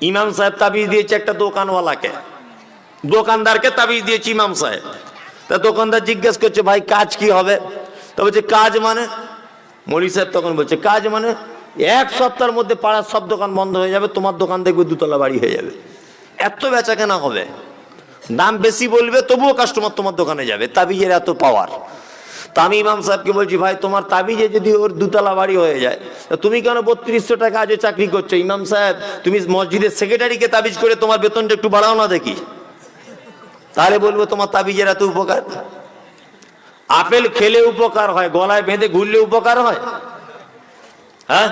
ইমাম সাহেব তাবিজ দিয়েছে একটা দোকানওয়ালাকে। দোকানদারকে তাবিজ দিয়েছে ইমাম সাহেব। তা দোকানদার জিজ্ঞেস করছে, ভাই, কাজ কি হবে? তা বলছে, কাজ মানে? মলি সাহেব তখন বলছে, কাজ মানে এক সপ্তাহের মধ্যে পাড়ার সব দোকান বন্ধ হয়ে যাবে, তোমার দোকান দেখবে দুতলা বাড়ি হয়ে যাবে। এত বেচা কেনা হবে। দাম বেশি বলবে, তবুও কাস্টমার তোমার দোকানে যাবে, তাবিজের এত পাওয়ার তা আমি ইমাম সাহেবকে বলছি, ভাই, তোমার তাবিজে যদি ওর দুতলা বাড়ি হয়ে যায় তুমি কেন বত্রিশশো টাকা আজও চাকরি করছ? ইমাম সাহেব, তুমি মসজিদের সেক্রেটারিকে তাবিজ করে তোমার বেতনটা একটু বাড়াও না দেখি। তাহলে বলব তোমার তাবিজের এত উপকার আপেল খেলে উপকার হয়, গলায় বেঁধে ঘুরলে উপকার হয়? হ্যাঁ?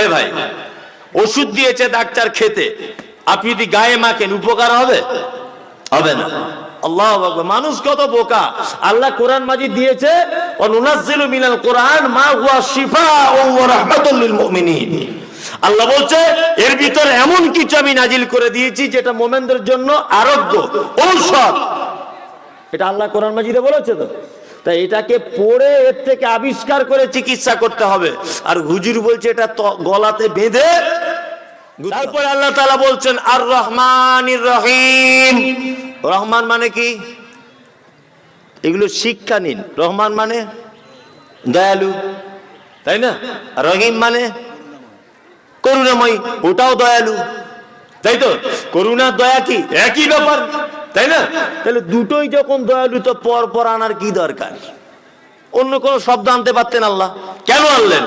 এই ভাই, ওষুধ দিয়েছে ডাক্তার খেতে, আপনি যদি গায়ে মাখেন, উপকার হবে? হবে না। আল্লাহ মানুষ কত বোকা। আল্লাহ কোরআন মাজিদ দিয়েছে ও নুনাজ্জিলু মিনাল কোরআন মা শিফাউন ওয়া রাহমাতুল আল্লাহ বলছে, এর ভিতর এমন কিছু আমি নাজিল করে দিয়েছি যেটা মোমেনদের জন্য আরোগ্য, ঔষধ। এটা আল্লাহ কোরআন মাজিদে বলেছে তো। তাই এটাকে পড়ে এর থেকে আবিষ্কার করে চিকিৎসা করতে হবে। আর হুজুর বলছে, এটা গলাতে বেঁধে তারপরে আল্লাহ তাআলা বলছেন, আর রহমান রহিম। রহমান মানে কি? এগুলো শিক্ষা নিন রহমান মানে দয়ালু। তাই না? রহিম মানে করুণাময়। ওটাও দয়ালু। তাই তো? করুণা, দয়া কি? একই ব্যাপার। তাই না? তাহলে দুটোই যখন দয়ালু, তো পর পর আনার কি দরকার? অন্য কোন শব্দ আনতে পারতেন আল্লাহ। কেন আনলেন?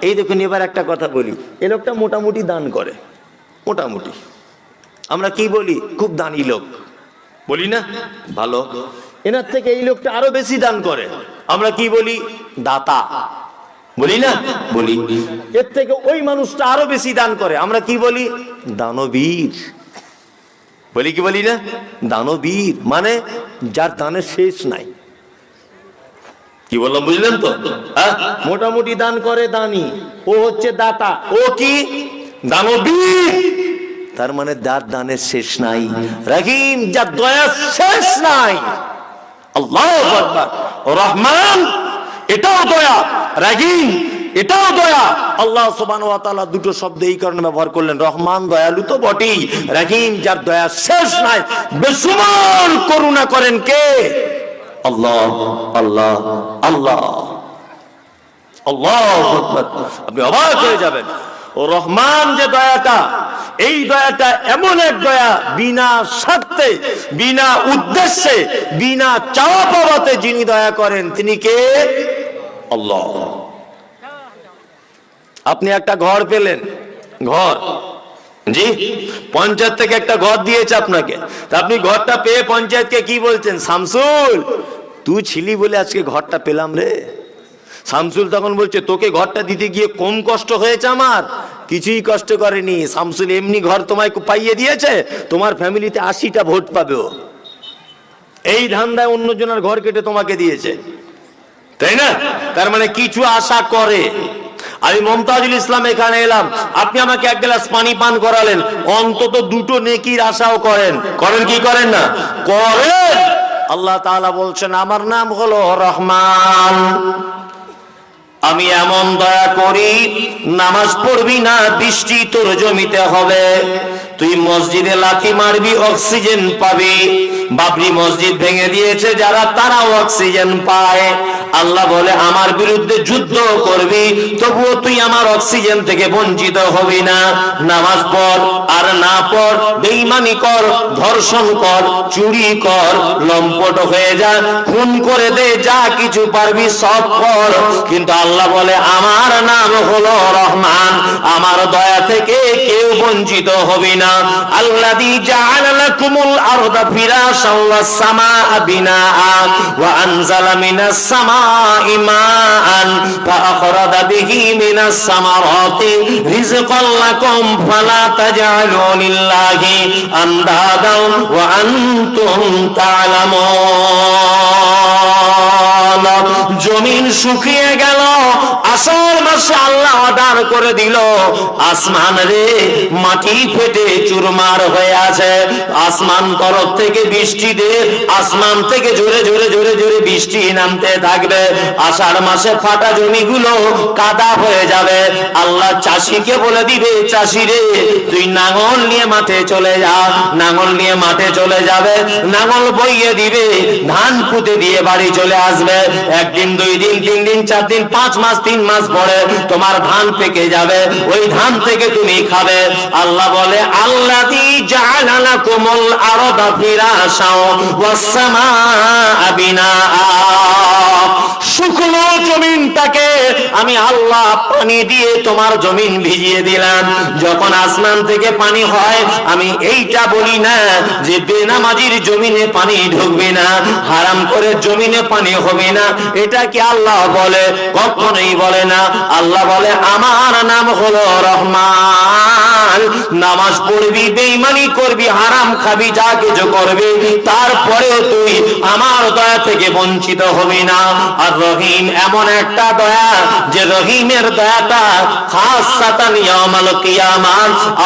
এই দেখুন, এবার একটা কথা বলি। এ লোকটা মোটামুটি দান করে। মোটামুটি। আমরা কি বলি? খুব দানি লোক। বলি না? ভালো। এনার থেকে এই লোকটা আরও বেশি দান করে। আমরা কি বলি? দাতা। বলি না? বলি। এর থেকে ওই মানুষটা আরও বেশি দান করে। আমরা কি বলি? দানবীর। বলি কি বলি না? দানবীর। মানে যার দানের শেষ নাই। কি বললাম বুঝলেন তো? হ্যাঁ? মোটামুটি দান করে দানি। ও হচ্ছে দাতা। ও কি? দানবীর। তার মানে যার দানের শেষ নাই। রাহিম, যার দয়ার শেষ নাই। আল্লাহ রহমান, এটাও দয়া। রাহিম, এটাও দয়া। আল্লাহ সুবহানাহু ওয়া তাআলা দুটো শব্দ এই কারণে ব্যবহার করলেন। রহমান, দয়ালু তো বটেই। রাহিম, যার দয়া শেষ নাই। বেসুমার করুণা করেন কে? আল্লাহ আল্লাহ আল্লাহ। আল্লাহ আপনি অবাক হয়ে যাবেন। ও রহমান যে দয়াটা, এই দয়াটা এমন এক দয়া বিনা স্বার্থে, বিনা উদ্দেশ্যে, বিনা চাওয়া পাওয়াতে যিনি দয়া করেন, তিনি কে? আল্লাহ। আপনি একটা ঘর পেলেন, ঘর। জি, পঞ্চায়েত থেকে একটা ঘর দিয়েছে আপনাকে। তা আপনি ঘরটা পেয়ে পঞ্চায়েতকে কি বলছেন? শামসুল, তুই ছিলি বলে আজকে ঘরটা পেলাম রে। শামসুল তখন বলছে, তোকে ঘরটা দিতে গিয়ে কম কষ্ট হয়েছে আমার? কিছুই কষ্ট করেনি। শামসুল এমনি ঘর তোমায় পাইয়ে দিয়েছে। তোমার ফ্যামিলিতে আশিটা ভোট পাবে এই ধান্দায় অন্যজনের ঘর কেটে তোমাকে দিয়েছে। তাই না? তার মানে কিছু আশা করে। আমি মমতাজুল ইসলাম এখানে এলাম। আপনি আমাকে এক গ্লাস পানি পান করালেন। অন্তত দুটো নেকির আশাও করেন। করেন কি করেন না? করেন। আল্লাহ তাআলা বলছেন, আমার নাম হলো রহমান। আমি এমন দয়া করি, নামাজ পড়বি না, বৃষ্টি তোর জমিতে হবে। তুই মসজিদে লাথি মারবি, অক্সিজেন পাবি। বাবরি মসজিদ ভেঙে দিয়েছে, যারা তারাও অক্সিজেন পায়। আল্লাহ বলে, আমার বিরুদ্ধে যুদ্ধ করবি, তবুও তুই আমার অক্সিজেন থেকে বঞ্চিত হবি না। নামাজ পড় আর না পড় বেইমানি কর, ধর্ষণ কর, চুরি কর, লম্পট হয়ে যা, খুন করে দে, যা কিছু পারবি সব কর। কিন্তু আল্লাহ বলে, আমার নাম হলো রহমান, আমার দয়া থেকে কেউ বঞ্চিত হবি না। আল্লাযী জাআলা লাকুমুল আরদা ফিরাশাও ওয়াস সামাআ বিনাআ, ওয়া আনজালা মিনাস সামাই মাআন ফাআখরাজা বিহি মিনাস সামারাতি রিজকাল লাকুম ফালা তাজআলু লিল্লাহি আনদাদাও ওয়া আনতুম জমিন শুকিয়ে গেল আষাঢ় মাসে আল্লাহ অর্ডার করে দিল। আসমান রে, মাটি ফেটে চুরমার হয়ে আছে। আসমান তরফ থেকে বৃষ্টি দে, আসমান থেকে জোরে জোরে জোরে জোরে বৃষ্টি নামতে থাকবে। আষাঢ় মাসে ফাটা জমিগুলো কাদা হয়ে যাবে। আল্লাহ চাষিকে বলে দিবে, চাষি রে, তুই নাঙল নিয়ে মাঠে চলে যা, নাঙল নিয়ে মাঠে চলে যাবে। নাঙল বইয়ে দিবে, ধান পুঁতে দিয়ে বাড়ি চলে আসবে। একদিন, দুই দিন, তিন দিন, চার দিন, পাঁচ মাস, তিন মাস পরে তোমার ধান পেকে যাবে, ওই ধান থেকে তুমি খাবে। আল্লাহ বলে আল্লাহ দি জালালা কোমল আরদা ফিরাসাও ওয়াসসামা আবিনা শুকনো জমিনটাকে আমি আল্লাহ পানি দিয়ে তোমার জমিন ভিজিয়ে দিলাম। যখন আসমান থেকে পানি হয়, আমি এইটা বলি না যে বেনামাজির জমিনে পানি ঢুকবে না, হারাম করে জমিনে পানি হবে না। এটা কি আল্লাহ বলে? কখনোই বলে না। আল্লাহ বলে, আমার নাম হলো রহমান। নামাজ পড়বি, বেঈমানি করবি, হারাম খাবি, যা কিছু করবি তারপরেও তুই আমার দয়া থেকে বঞ্চিত হবি না। আর রহিম এমন একটা দয়া যে রহিমের দয়াটা খাস সাতান ইয়ামাল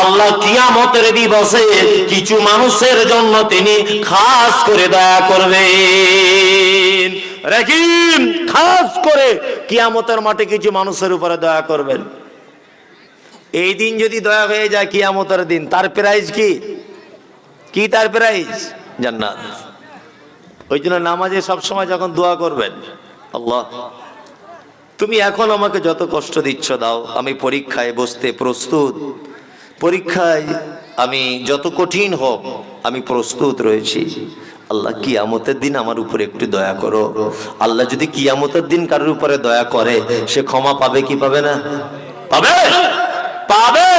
আল্লাহ কিয়ামতের দিবসে কিছু মানুষের জন্য তিনি খাস করে দয়া করবেন। রহিম, খাস করে কিয়ামতের মাঠে কিছু মানুষের উপরে দয়া করবেন। এই দিন যদি দয়া হয়ে যায় কিয়ামতের দিন, তার প্রাইজ কি? কি তার প্রাইজ? জান্নাত। ওই জন্য নামাজে সবসময় যখন দোয়া করবেন আল্লাহ, তুমি এখন আমাকে যত কষ্ট দিচ্ছ দাও, আমি পরীক্ষায় বসতে প্রস্তুত। পরীক্ষায় আমি যত কঠিন হোক, আমি প্রস্তুত রয়েছি। আল্লাহ, কিয়ামতের দিন আমার উপরে একটু দয়া করো। আল্লাহ যদি কিয়ামতের দিন কারোর উপরে দয়া করে, সে ক্ষমা পাবে কি পাবে না? পাবে! পাবে!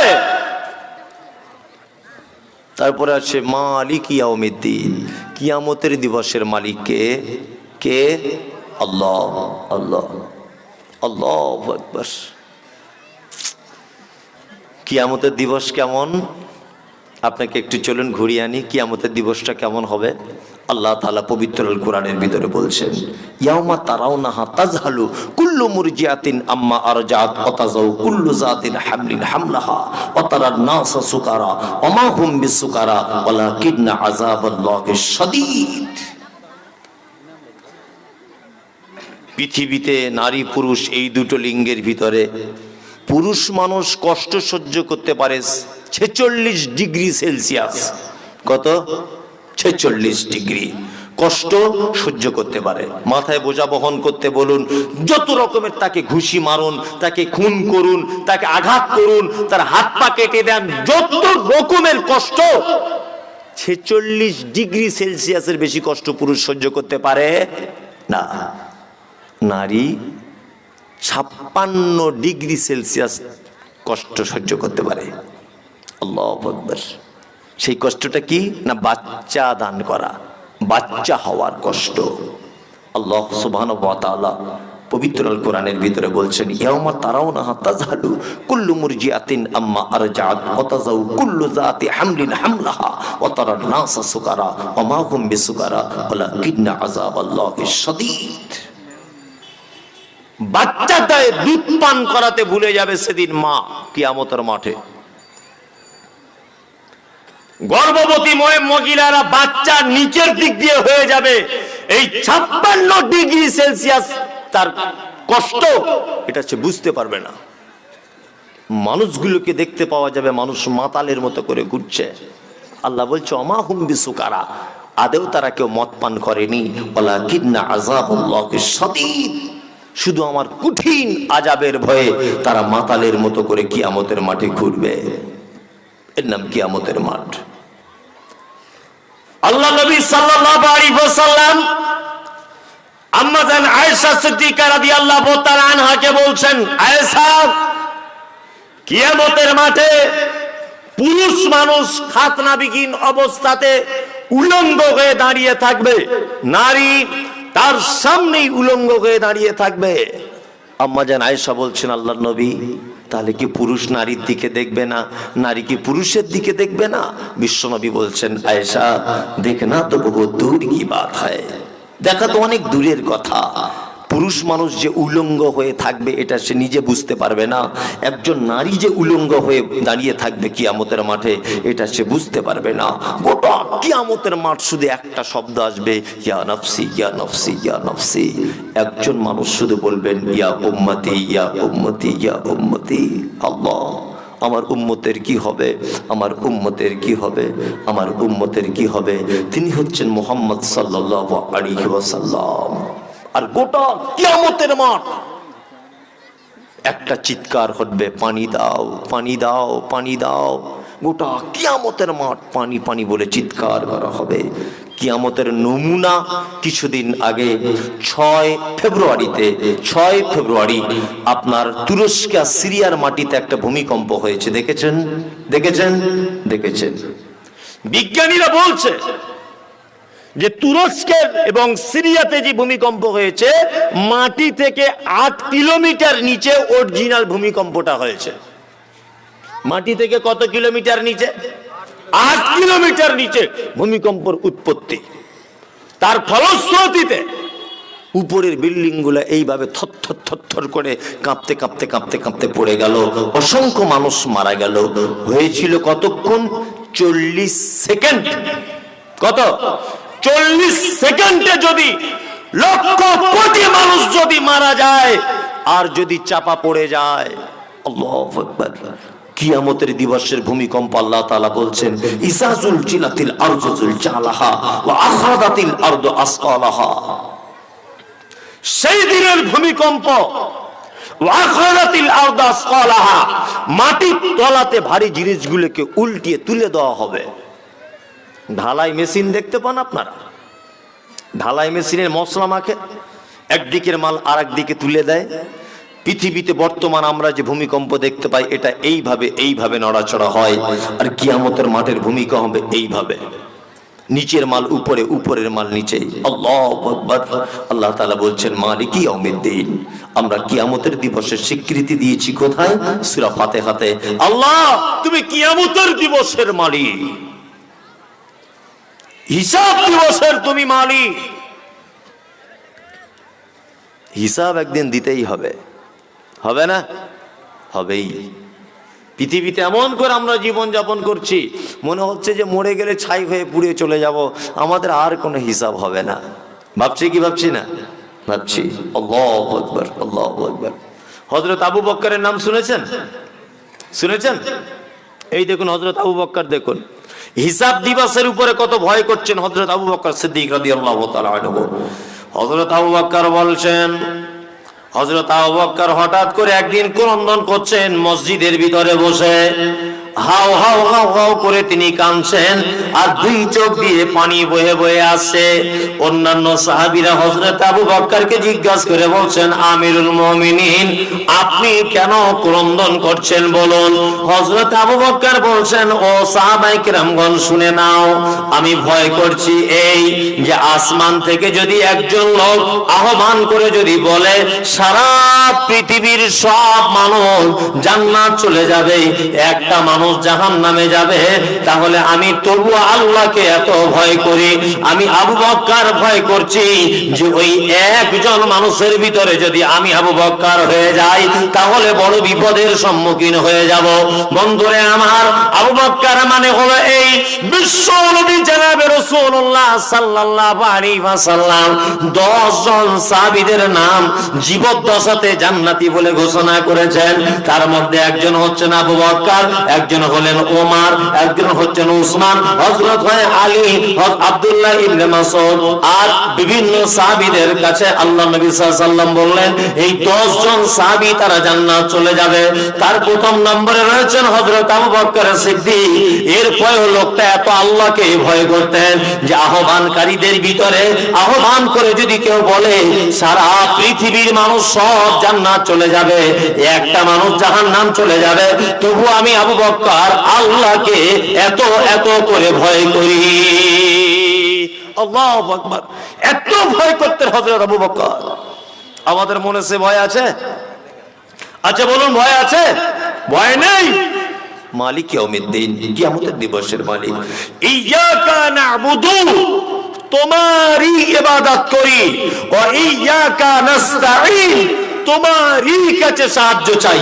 তারপরে আছে মালিক ইয়াউমিদ্দিন। কিয়ামতের দিবসের মালিক কে কে? আল্লাহ আল্লাহ আল্লাহ আকবার। কিয়ামতের দিবস কেমন? আপনাকে একটু চলুন ঘুরিয়ে আনি, কিয়ামতের দিবসটা কেমন হবে? আল্লাহ তাআলা পবিত্র কোরআনের ভিতরে বলছেন, ইয়াউমা তারাউনাহা তাজহালু কুল্লু মুরজিআতিন আম্মা আরজাত ওয়াতাজাউ কুল্লু জাতিন হামলিন হামলাহা তারান নাসা সুকারা ওয়া মা হুম বিসুকারা, ওয়ালাকিন্না আযাবাল্লাহি শাদীদ। পৃথিবীতে নারী পুরুষ এই দুটো লিঙ্গের ভিতরে পুরুষ মানুষ কষ্ট সহ্য করতে পারে ছেচল্লিশ ডিগ্রি সেলসিয়াস। কত? ছেচল্লিশ ডিগ্রি। কষ্ট সহ্য করতে পারে। মাথায় বোঝা বহন করতে বলুন, যত রকমের তাকে ঘুষি মারুন, তাকে খুন করুন, তাকে আঘাত করুন, তার হাত পা কেটে দেন, যত রকমের কষ্ট, ছেচল্লিশ ডিগ্রি সেলসিয়াসের বেশি কষ্ট পুরুষ সহ্য করতে পারে না। নারী ছাপ্পান্ন ডিগ্রি সেলসিয়াস কষ্ট সহ্য করতে পারে। আল্লাহ সেই কষ্টটা কি? না বাচ্চা দান করা, বাচ্চা হওয়ার কষ্ট। আল্লাহ তাআলা পবিত্র কোরআনের ভিতরে বলছেন, ইয়াউমা তারাউনাহা তাজহালু কুল্লু আম্মা হামলাহা নাসা সুকারা বাচ্চাটায় দুধ পান করাতে ভুলে যাবে সেদিন মা কিয়ামতের মাঠে। গর্ভবতী ময়ে মহিলারা বাচ্চা নিচের দিক দিয়ে হয়ে যাবে। এই ছাপ্পান্ন ডিগ্রি সেলসিয়াস তার কষ্ট, এটা সে বুঝতে পারবে না। মানুষগুলোকে দেখতে পাওয়া যাবে, মানুষ মাতালের মতো করে ঘুরছে। আল্লাহ বলছে অমা হুম্বি সুকারা আদেও তারা কেউ মদ পান করেনি। বলা কিন্না আজাব সতীদ শুধু আমার কঠিন আজাবের ভয়ে তারা মাতালের মতো করে কিয়ামতের মাঠে ঘুরবে। এর নাম কিয়ামতের মাঠ। আল্লাহ নবী আনহাকে বলছেন মাঠে পুরুষ মানুষ অবস্থাতে উলঙ্গ হয়ে দাঁড়িয়ে থাকবে। নারী তার সামনেই উলঙ্গ হয়ে দাঁড়িয়ে থাকবে। আম্মা যেন আয়েশা বলছেন আল্লাহ নবী, তাহলে কি পুরুষ নারীর দিকে দেখবে না? নারী কি পুরুষের দিকে দেখবে না? বিশ্বনবী বলছেন, আয়েশা, দেখে না তো বহু দূর কি বাত হয়? দেখা তো অনেক দূরের কথা। পুরুষ মানুষ যে উলঙ্গ হয়ে থাকবে, এটা সে নিজে বুঝতে পারবে না। একজন নারী যে উলঙ্গ হয়ে দাঁড়িয়ে থাকবে কিয়ামতের মাঠে, এটা সে বুঝতে পারবে না। গোটা কিয়ামতের মাঠ শুধু একটা শব্দ আসবে, ইয়া নফসি ইয়া নফসি ইয়া নফসি। একজন মানুষ শুধু বলবেন, ইয়া উম্মতি ইয়া উম্মতি ইয়া উম্মতি। আল্লাহ, আমার উম্মতের কি হবে? আমার উম্মতের কি হবে? আমার উম্মতের কি হবে? তিনি হচ্ছেন মোহাম্মদ সাল্লাল্লাহু আলাইহি ওয়াসাল্লাম। আর গোটা কিয়ামতের মাঠ। একটা চিৎকার হটবে পানি দাও পানি দাও পানি দাও। গোটা কিয়ামতের মাঠ পানি পানি বলে চিৎকার করা হবে। কিয়ামতের নমুনা কিছুদিন আগে ছয় ফেব্রুয়ারিতে, ছয় ফেব্রুয়ারি আপনার তুরস্ক সিরিয়ার মাটিতে একটা ভূমিকম্প হয়েছে, দেখেছেন? দেখেছেন? দেখেছেন। বিজ্ঞানীরা বলছে যে তুরস্কের এবং সিরিয়াতে যে ভূমিকম্প হয়েছে, মাটি থেকে আট কিলোমিটার নিচে অরিজিনাল ভূমিকম্পটা হয়েছে। মাটি থেকে কত কিলোমিটার নিচে? আট কিলোমিটার নিচে ভূমিকম্পর উৎপত্তি। তার ফলশ্রুতিতে উপরের বিল্ডিংগুলো এইভাবে থর থর করে কাঁপতে কাঁপতে কাঁপতে কাঁপতে পড়ে গেল, অসংখ্য মানুষ মারা গেল। হয়েছিল কতক্ষণ? চল্লিশ সেকেন্ড। কত? চল্লিশ সেকেন্ডে যদি লক্ষ কোটি মানুষ যদি মারা যায়, আর যদি চাপা পড়ে যায় কিয়ামতের দিবসের ভূমিকম্প আল্লাহ তাআলা বলছেন ইসাজুল জিলাতিল আরজুল জালাহা ওয়া আখরাদাতিল আরদু আসকালাহা। সেই দিনের ভূমিকম্প মাটির তলাতে ভারী জিনিসগুলোকে উল্টিয়ে তুলে দেওয়া হবে। ঢালাই মেশিন দেখতে পান আপনারা? ঢালাই মেশিনের মশলা মাখে, একদিকের মাল আর দিকে তুলে দেয়। পৃথিবীতে বর্তমান আমরা যে ভূমিকম্প দেখতে পাই, এটা এইভাবে এইভাবে নড়াচড়া হয় আর কিয়ামতের মাঠের ভূমিকা হবে এইভাবে। নিচের মাল উপরে, উপরের মাল নিচে। আল্লাহ বলছেন, মালিক ইয়াউমিদ্দিন, আমরা কিয়ামতের দিবসের স্বীকৃতি দিয়েছি কোথায়? সূরা ফাতিহাতে। আল্লাহ, তুমি কিয়ামতের দিবসের মালিক। হিসাব দিবসের তুমি মালিক। হিসাব একদিন দিতেই হবে। হবে না? হবেই। পৃথিবীতে এমন করে আমরা জীবন যাপন করছি, মনে হচ্ছে যে মরে গেলে ছাই হয়ে পুড়ে চলে যাব, আমাদের আর কোনো হিসাব হবে না। ভাবছি কি ভাবছি না? ভাবছি। হজরত আবু বক্করের নাম শুনেছেন? শুনেছেন? এই দেখুন হজরত আবু বক্কর দেখুন। হিসাব দিবাসের উপরে কত ভয় করছেন হজরত আবু বকর সিদ্দিক রাদিয়াল্লাহু তাআলা আনহু। হজরত আবু বকর বলছেন হজরত আবু বকর হঠাৎ করে একদিন ক্রন্দন করছেন মসজিদের ভিতরে বসে। হাও হাও হাও হাও করে তিনি কাঁদছেন আর দুই চোখ দিয়ে পানি বয়ে বয়ে আসছে। অন্যান্য সাহাবীরা হযরত আবু বক্করকে জিজ্ঞাসা করে বলছেন, আমিরুল মুমিনিন, আপনি কেন ক্রন্দন করছেন বলুন? হযরত আবু বক্কর বলছেন, ও সাহাবায়ে কেরামগণ, শুনে নাও, আমি ভয় করছি এই যে আসমান থেকে যদি একজন লোক আহ্বান করে যদি বলে, সারা পৃথিবীর সব মানুষ জান্নাত চলে যাবে, একটা মানুষ জাহান নামে যাবে, তাহলে আমি তবু আল্লাহকে এত ভয় করি, আমি আবু বক্কার ভয় করছি যে ওই একজন মানুষের ভিতরে যদি আমি আবু বক্কার হয়ে যাই, তাহলে বড় বিপদের সম্মুখীন হয়ে যাব। বন্ধুরে আমার, আবু বক্কার মানে হলো এই বিশ্ব নবী জানাবে রাসূলুল্লাহ সাল্লাল্লাহু আলাইহি ওয়াসাল্লাম। 10 জন সাহাবীদের নাম জীবদ্দশাতে জান্নাতি বলে ঘোষণা করেছেন। তার মধ্যে একজন হচ্ছেন আবু বক্কর, একজন হলেন ওমর, একজন হচ্ছেন উসমান, হযরত হয় আলী, হযরত আব্দুল্লাহ ইবনে মাসউদ আর বিভিন্ন সাহাবীদের কাছে আল্লাহ নবী ওয়াসাল্লাম বললেন, এই 10 জন সাহাবী তারা জান্নাত চলে যাবে। তার প্রথম নম্বরে রয়েছেন হযরত আবু বকর সিদ্দিক। এরপরে লোকটা এত আল্লাহকে ভয় করতেন যে আহ্বানকারীদের ভিতরে আহ্বান করে যদি কেউ বলে, সারা পৃথিবীর মানুষ সব জান্নাত চলে যাবে, একটা মানুষ জাহান্নাম চলে যাবে তবু আমি আবু বক্কর আল্লাহকে এত এত করে ভয় করি। আল্লাহ আকবার। এত ভয় করতেন হযরত আবু বক্কর আমাদের মনে সে ভয় আছে? আচ্ছা বলুন, ভয় আছে? ভয় নেই। মালিক ইয়াউমিদ্দিন, কিয়ামতের দিবসের মালিক। ইয়াকা না'বুদু, তোমারই ইবাদত করি। ও ইয়াকা নাস্তাঈন, তোমারই কাছে সাহায্য চাই।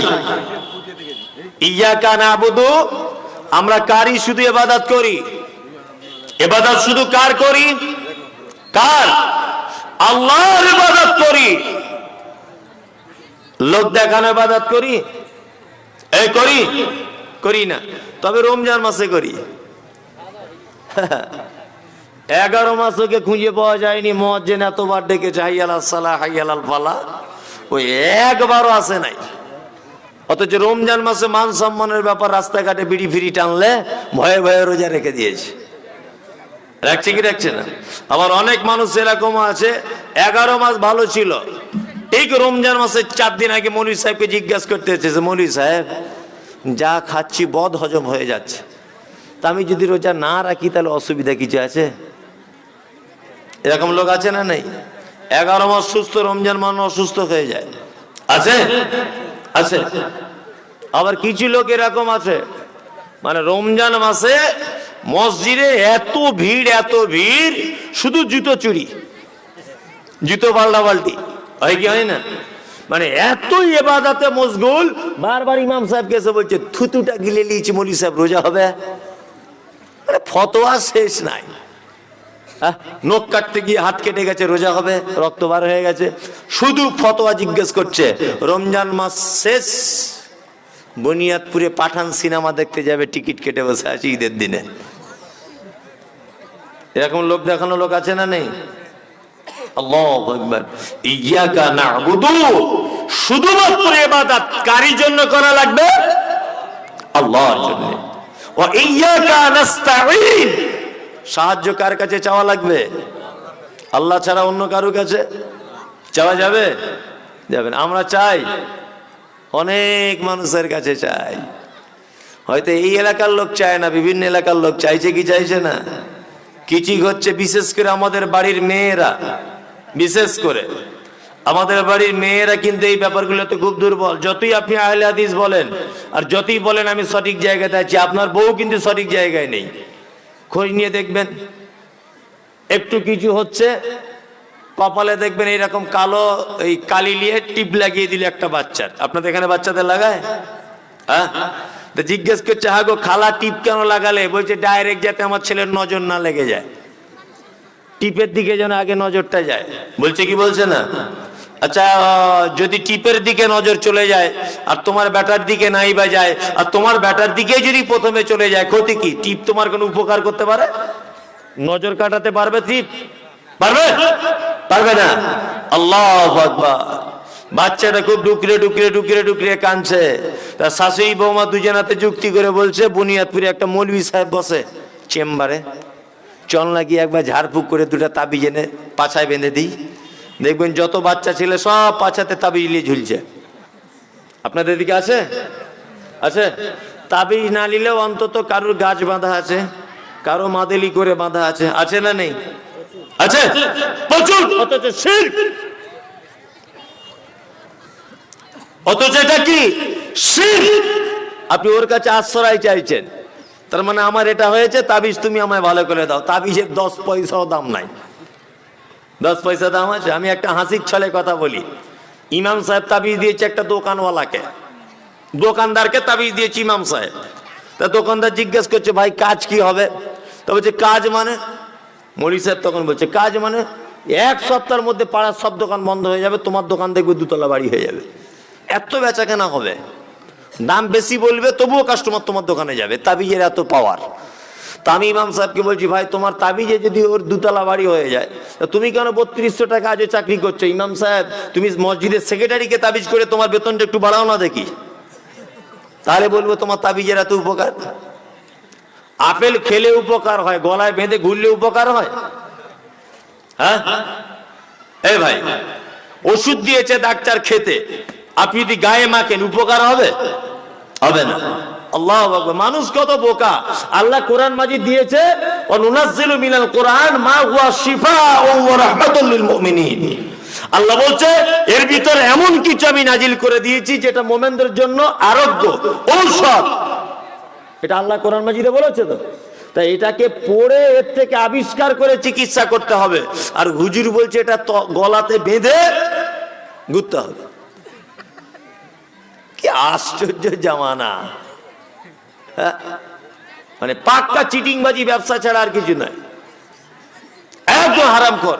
আমরা কারই শুধু ইবাদত করি। ইবাদত শুধু কার করি? কার? আল্লাহর ইবাদত করি। লোক দেখানো ইবাদত করি? এই করি? করি না। তবে রমজান মাসে করি। এগারো মাস ওকে খুঁজে পাওয়া যায়নি মজ্জেন এতবার ডেকেছে, হাইয়াল সালা হাইয়াল ফালা ওই একবারও আসে নাই। অথচ রমজান মাসে মান সম্মানের ব্যাপার, রাস্তাঘাটে বিড়ি ফিরি টানলে ভয়ে ভয়ে রোজা রেখে দিয়েছে। রাখছে কি রাখছে না? আবার অনেক মানুষ এরকম আছে, এগারো মাস ভালো ছিল। ঠিক রমজান মাসের চার দিন আগে মৌলী সাহেবকে জিজ্ঞাসা করতে হচ্ছে মৌলী সাহেব, যা খাচ্ছি বদ হজম হয়ে যাচ্ছে। তা আমি যদি রোজা না রাখি, তাহলে অসুবিধা কিছু আছে? এরকম লোক আছে না নেই? এগারো মাস সুস্থ, রমজান মানুষ অসুস্থ হয়ে যায়। আছে? আছে। আবার কিছু লোক এরকম আছে। মানে রমজান মাসে মসজিদে এত ভিড় এত ভিড়, শুধু জুতো চুরি, জুতো পাল্টা পাল্টি হয় কি, হয় না? মানে এতই এবাদাতে মশগুল, বারবার ইমাম সাহেবকে এসে বলছে, থুতুটা গিলে নিয়েছি মলি সাহেব, রোজা হবে? মানে ফতোয়া শেষ নাই। আহ, নখ কাটতে গিয়ে হাত কেটে গেছে রোজা হবে রক্ত বার হয়ে গেছে। শুধু ফতোয়া জিজ্ঞেস করছে রমজান মাস শেষ বুনিয়াদপুরে পাঠান সিনেমা দেখতে যাবে টিকিট কেটে বসে আছে ঈদের দিনে। এরকম লোক দেখানো লোক আছে না নেই? আল্লাহু সাহায্য কার কাছে চাওয়া লাগবে? আল্লাহ ছাড়া অন্য কারও কাছে চাওয়া যাবে? যাবেন আমরা চাই, অনেক মানুষের কাছে চাই। হয়তো এই এলাকার লোক চায় না, বিভিন্ন এলাকার লোক চাইছে কি চাইছে না? কিছু হচ্ছে বিশেষ করে আমাদের বাড়ির মেয়েরা, বিশেষ করে। আমাদের বাড়ির মেয়েরা কিন্তু এই ব্যাপারগুলোতে খুব দুর্বল। যতই আপনি আহলে হাদিস বলেন, আর যতই বলেন আমি সঠিক জায়গাতে আছি, আপনার বউ কিন্তু সঠিক জায়গায় নেই। খোঁজ নিয়ে দেখবেন। একটু কিছু হচ্ছে, কপালে দেখবেন এইরকম কালো এই কালি নিয়ে টিপ লাগিয়ে দিলে একটা বাচ্চার। আপনাদের এখানে বাচ্চাদের লাগায়? হ্যাঁ? জিজ্ঞেস করছে হ্যাঁ গো, খালা টিপ কেন লাগালে? বলছে, ডাইরেক্ট যাতে আমার ছেলের নজর না লেগে যায়। টিপের দিকে যেন আগে নজরটা যায়। বলছে কি বলছে না? আচ্ছা যদি টিপের দিকে নজর চলে যায়, আর তোমার ব্যাটার দিকে নাই বা যায়, আর তোমার ব্যাটার দিকে যদি প্রথমে চলে যায়, ক্ষতি কি? টিপ তোমার কোনো উপকার করতে পারে? নজর কাটাতে পারবে টিপ? পারবে? পারবে না? আল্লাহ বাচ্চাটা খুব ডুকরে ডুকরে ডুকরে ডুকরে কানছে তা শাশুড়ি বৌমা দুজনাতে যুক্তি করে বলছে, বুনিয়াদপুরে একটা মৌলভী সাহেব বসে চেম্বারে। চল না গিয়ে একবার ঝাড়ফুঁক করে দুটা তাবিজ এনে পাছায় বেঁধে দিই। দেখবেন যত বাচ্চা ছেলে সব পাছাতে তাবিজ নিয়ে ঝুলছে। আপনাদের দিকে আছে? আছে? তাবিজ না নিলেও অন্তত কারোর গাছ বাঁধা আছে, কারও মাদেলি করে বাঁধা আছে আছে না নেই? আছে? অথচ এটা কি? আপনি ওর কাছে আশ্রয় চাইছেন। তার মানে আমার এটা হয়েছে, তাবিজ তুমি আমায় ভালো করে দাও। তাবিজের দশ পয়সাও দাম নাই। দশ পয়সা দাম আছে, আমি একটা হাসির ছলে কথা বলি। ইমাম সাহেব তাবিজ দিয়েছে একটা দোকানওয়ালাকে। দোকানদারকে তাবিজ দিয়েছে ইমাম সাহেব। তা দোকানদার জিজ্ঞেস করছে, ভাই, কাজ কি হবে? তা বলছে, কাজ মানে? মলি সাহেব তখন বলছে, কাজ মানে এক সপ্তাহের মধ্যে পাড়ার সব দোকান বন্ধ হয়ে যাবে, তোমার দোকান দেখবে দুতলা বাড়ি হয়ে যাবে। এত বেচা কেনা হবে। দাম বেশি বলবে, তবুও কাস্টমার তোমার দোকানে যাবে। তাবিজের এত পাওয়ার তা আমি ইমাম সাহেবকে বলছি, ভাই, তোমার তাবিজে যদি ওর দুতলা বাড়ি হয়ে যায় তুমি কেন বত্রিশশো টাকা আজও চাকরি করছ? ইমাম সাহেব, তুমি মসজিদের সেক্রেটারিকে তাবিজ করে তোমার বেতনটা একটু বাড়াও না দেখি। তাহলে বলব তোমার তাবিজের এত উপকার আপেল খেলে উপকার হয়, গলায় বেঁধে ঘুরলে উপকার হয়। হ্যাঁ? এই ভাই, ওষুধ দিয়েছে ডাক্তার খেতে। আপনি যদি গায়ে মাখেন, উপকার হবে? হবে না। আল্লাহ মানুষ কত বোকা। আল্লাহ কোরআন মাজি দিয়েছে আল্লাহ বলছে, এর ভিতরে এমন কিছু আমি নাজিল করে দিয়েছি যেটা মোমেনদের জন্য আরোগ্য, ঔষধ। এটা আল্লাহ কোরআন মাজিদে বলেছে তো। তাই এটাকে পড়ে এর থেকে আবিষ্কার করে চিকিৎসা করতে হবে। আর হুজুর বলছে, এটা গলাতে বেঁধে ঘুরতে হবে। কি আশ্চর্য জামানা। মানে পাক্কা চিটিংবাজি ব্যবসা ছাড়া আর কিছু নয়। একদম হারাম কর